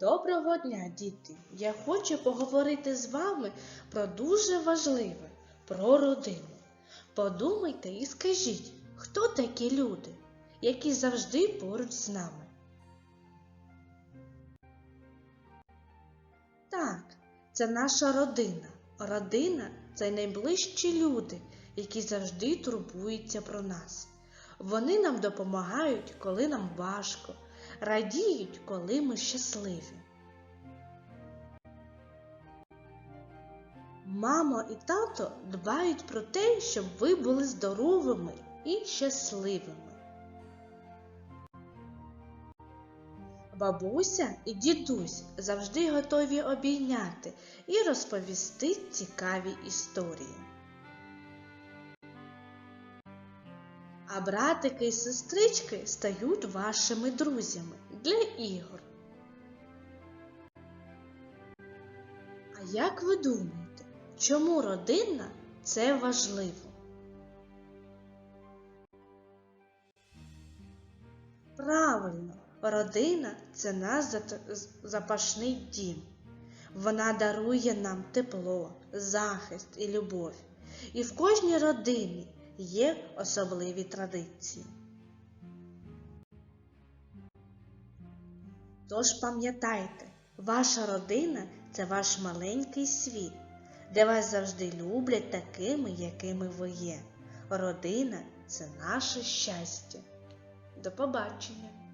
Доброго дня, діти! Я хочу поговорити з вами про дуже важливе, про родину. Подумайте і скажіть, хто такі люди, які завжди поруч з нами? Так, це наша родина. Родина це найближчі люди, які завжди турбуються про нас. Вони нам допомагають, коли нам важко, радіють, коли ми щасливі. Мамо і тато дбають про те, щоб ви були здоровими і щасливими. Бабуся і дідусь завжди готові обійняти і розповісти цікаві історії. А братики і сестрички стають вашими друзями для ігор. А як ви думаєте, чому родина це важливо? Правильно, родина це наш запашний дім. Вона дарує нам тепло, захист і любов. І в кожній родині є особливі традиції. Тож пам'ятайте, ваша родина це ваш маленький світ, де вас завжди люблять такими, якими ви є. Родина це наше щастя. До побачення!